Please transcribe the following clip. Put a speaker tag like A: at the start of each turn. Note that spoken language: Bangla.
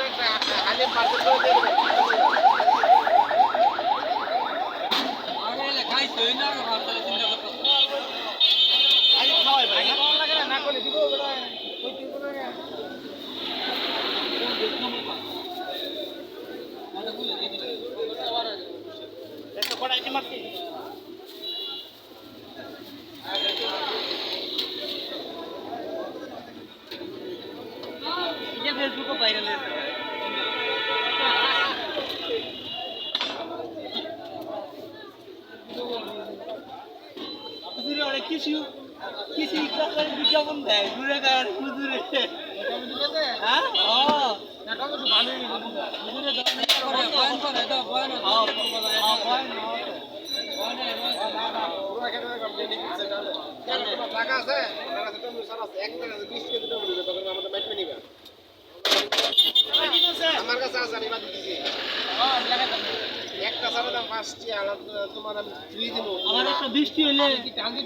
A: একটা হালিম পার্সেল করে
B: ফেসবুকে ভাইরাল হয়েছে। হুজুরে অনেক কিছু কিছু বিজ্ঞাপন দেয় ঘুরে কার, হুজুরে। হ্যাঁ? ও। হুজুরে বয়ান করে তো বয়ান বয়ান
A: টাকা আছে টাকা আছে 20 কেজি। বাদ দিছি একটা সারের দাম পাঁচটি আর তোমার আমি ফ্রি দিব
B: আমার একটা বৃষ্টি হইলে
A: টাঙ্গি